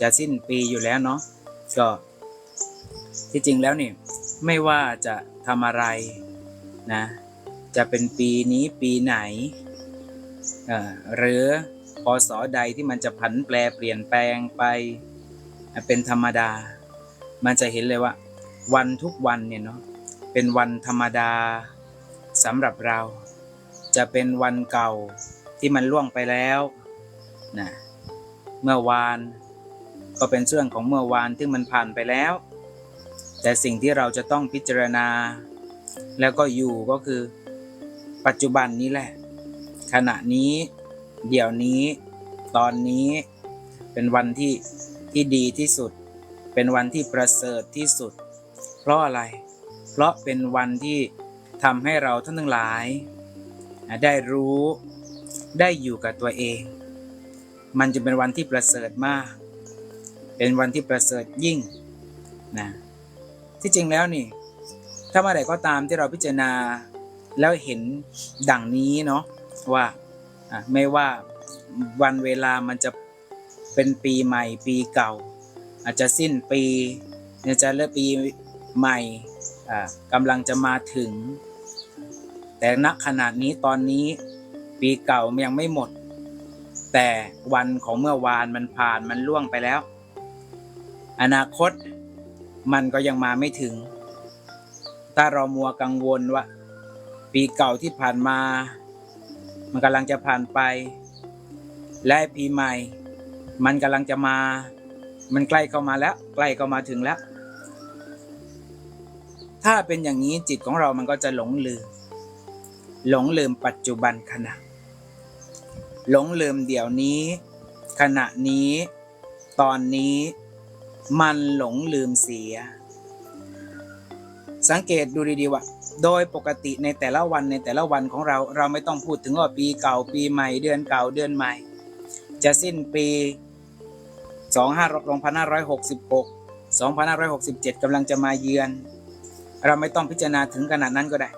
จะสิ้นปีอยู่แล้วเนาะก็ที่จริงแล้วนี่ไม่ว่าจะทำอะไรนะจะเป็นปีนี้ปีไหนเอ่อหรือพศใดที่มันจะผันแปรเปลี่ยนแปลงไปเป็นธรรมดา มันจะเห็นเลยว่า วันทุกวันเนี่ยเนาะเป็นวันธรรมดาสำหรับเรา จะเป็นวันเก่าที่มันล่วงไปแล้วนะเมื่อวาน ก็เป็นเรื่องของเมื่อวานที่มันผ่านไปแล้ว แต่สิ่งที่เราจะต้องพิจารณา แล้วก็อยู่ก็คือ ปัจจุบันนี้แหละ ขณะนี้ เดี๋ยวนี้ ตอนนี้เป็นวันที่ที่ดีที่สุด เป็นวันที่ประเสริฐที่สุด เพราะอะไร เพราะเป็นวันที่ทำให้เราท่านทั้งหลาย ได้รู้ได้อยู่กับตัวเอง มันจะเป็นวันที่ประเสริฐมาก เป็นวันที่ประเสริฐยิ่งนะที่จริงแล้วนี่ ถ้าเมื่อไหร่ก็ตามที่เราพิจารณาแล้วเห็นดังนี้เนาะว่าไม่ว่าวันเวลามันจะเป็นปีใหม่ปีเก่า อาจจะสิ้นปีจะเริ่มปีใหม่กำลังจะมาถึง แต่ณขณะนี้ตอนนี้ปีเก่ายังไม่หมด แต่วันของเมื่อวานมันผ่านมันล่วงไปแล้ว อนาคตมันก็ยังมาไม่ถึง ถ้าเรามัวกังวลว่า ปีเก่าที่ผ่านมา มันกำลังจะผ่านไป และปีใหม่ มันกำลังจะมา มันใกล้เข้ามาแล้ว ใกล้เข้ามาถึงแล้ว ถ้าเป็นอย่างนี้จิตของเรามันก็จะหลงลืม หลงลืมปัจจุบันขณะ หลงลืมเดี๋ยวนี้ ขณะนี้ ตอนนี้ มันหลงลืมเสีย สังเกตดูดีๆว่า โดยปกติในแต่ละวันในแต่ละวันของเราเราไม่ต้องพูดถึงว่าปีเก่าปีใหม่เดือนเก่าเดือนใหม่ จะสิ้นปี 2566 2567กำลังจะมาเยือน เราไม่ต้องพิจารณาถึงขนาดนั้นก็ได้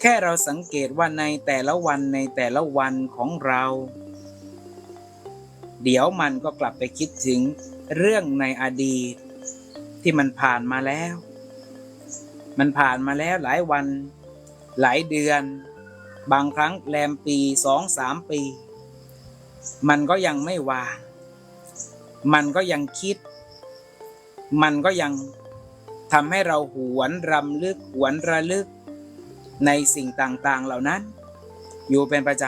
แค่เราสังเกตว่าในแต่ละวันในแต่ละวันของเรา เดี๋ยวมันก็กลับไปคิดถึง เรื่องในอดีตที่มันผ่านมาแล้ว มันผ่านมาแล้วหลายวัน หลายเดือน บางครั้งแรมปีสองสามปี มันก็ยังไม่วาง มันก็ยังคิด มันก็ยังทำให้เราหวนรำลึกหวนระลึก ในสิ่งต่างๆเหล่านั้น อยู่เป็นประจ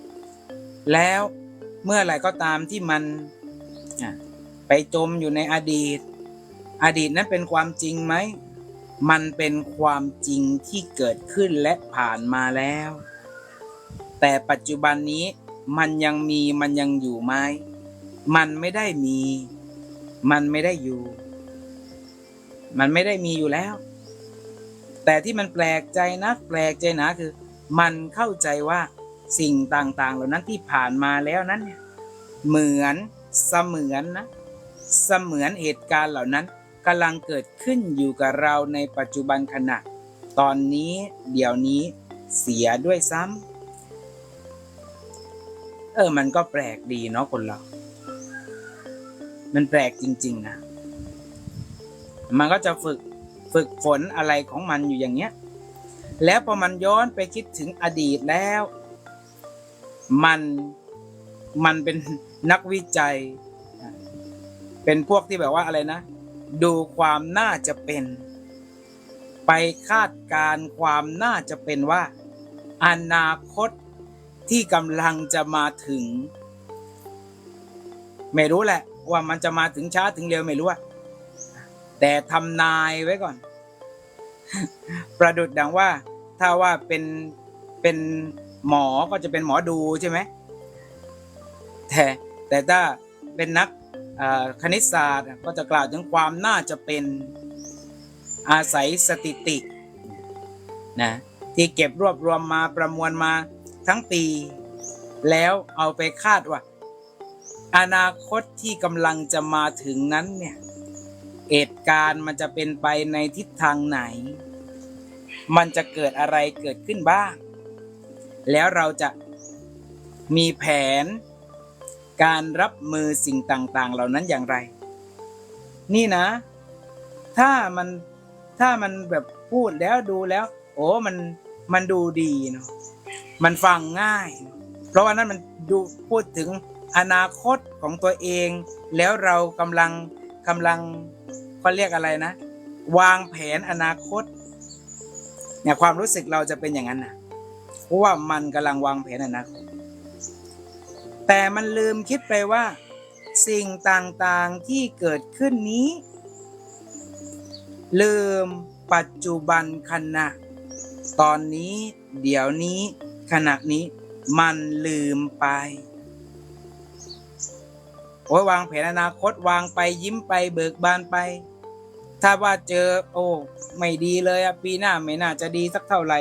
ำ แล้วเมื่อไหร่ก็ตามที่มัน ไปจมอยู่ในอดีต อดีตนั้นเป็นความจริงไหม มันเป็นความจริงที่เกิดขึ้นและผ่านมาแล้ว แต่ปัจจุบันนี้มันยังมีมันยังอยู่ไหม มันไม่ได้มี มันไม่ได้อยู่ มันไม่ได้มีอยู่แล้ว แต่ที่มันแปลกใจนักแปลกใจนาคือ มันเข้าใจว่าสิ่งต่างๆ เหล่านั้นที่ผ่านมาแล้วนั้นเนี่ยเหมือนเสมือนนะ เสมือนเหตุการณ์เหล่านั้นกำลังเกิดขึ้นอยู่กับเราในปัจจุบันขณะ ตอนนี้เดี๋ยวนี้เสียด้วยซ้ำเออมันก็แปลกดีเนาะคนเรา มันแปลกจริง ๆ นะ มันก็จะฝึกฝึกฝนอะไรของมันอยู่อย่างเงี้ย แล้วพอมันย้อนไปคิดถึงอดีตแล้ว มันมันเป็นนักวิจัย เป็นพวกที่แบบว่าอะไรนะ ดูความน่าจะเป็น ไปคาดการณ์ความน่าจะเป็นว่า อนาคตที่กำลังจะมาถึง ไม่รู้แหละ ว่ามันจะมาถึงช้าถึงเร็วไม่รู้อะแต่ทำนายไว้ก่อน ประดุดดังว่า ถ้าว่าเป็นเป็นหมอก็จะเป็นหมอดูใช่ไหมแต่แต่ถ้าเป็นนัก คณิตศาสตร์ก็จะกล่าวถึงความน่าจะเป็นอาศัยสถิตินะที่เก็บรวบรวมมาประมวลมาทั้งปี แล้วเอาไปคาดว่า อนาคตที่กำลังจะมาถึงนั้นเนี่ยเหตุการณ์มันจะเป็นไปในทิศทางไหน มันจะเกิดอะไรเกิดขึ้นบ้าง แล้วเราจะมีแผน การรับมือสิ่งต่างๆ เหล่านั้นอย่างไร นี่นะ ถ้ามันถ้ามันแบบพูดแล้วดูแล้ว โอ้มันมันดูดีเนาะมันฟังง่าย เพราะว่านั้นมันดูพูดถึงอนาคตของตัวเอง แล้วเรากำลังกำลังเขาเรียกอะไรนะ วางแผนอนาคตเนี่ยความรู้สึกเราจะเป็นอย่างนั้นนะเพราะว่ามันกำลังวางแผนอนาคต แต่มันลืมคิดไปว่า สิ่งต่างๆที่เกิดขึ้นนี้ ลืมปัจจุบันขณะ ตอนนี้เดี๋ยวนี้ขณะนี้มันลืมไปโอ้ยวางแผนอนาคตวางไปยิ้มไปเบิกบานไป ถ้าว่าเจอ โอ้ไม่ดีเลยอะปีหน้าไม่น่าจะดีสักเท่าไหร่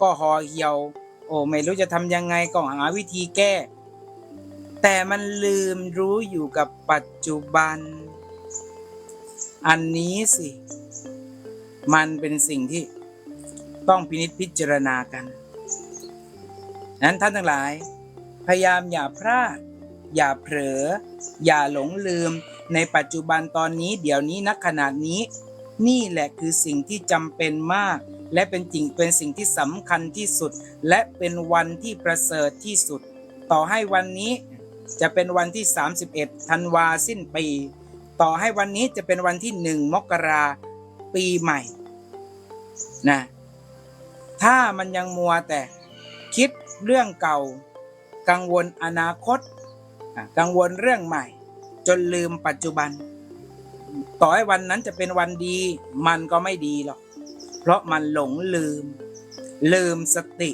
ก็ห่อเหี่ยว โอ้ไม่รู้จะทำยังไงก็หาวิธีแก้ แต่มันลืมรู้อยู่กับปัจจุบัน อันนี้สิ มันเป็นสิ่งที่ต้องพินิจพิจารณากันนั้นท่านทั้งหลาย พยายามอย่าพลาด อย่าเผลอ อย่าหลงลืมในปัจจุบันตอนนี้เดี๋ยวนี้นักขนาดนี้ นี่แหละคือสิ่งที่จำเป็นมาก และเป็นจริงเป็นสิ่งที่สำคัญที่สุด และเป็นวันที่ประเสริฐที่สุด ต่อให้วันนี้ จะเป็นวันที่ 31ธันวาสิ้นปี ต่อให้วันนี้จะเป็นวันที่หนึ่งมกราปีใหม่นะถ้ามันยังมัวแต่คิดเรื่องเก่า กังวลอนาคต กังวลเรื่องใหม่ จนลืมปัจจุบัน ต่อให้วันนั้นจะเป็นวันดี มันก็ไม่ดีหรอก เพราะมันหลงลืม ลืมสติ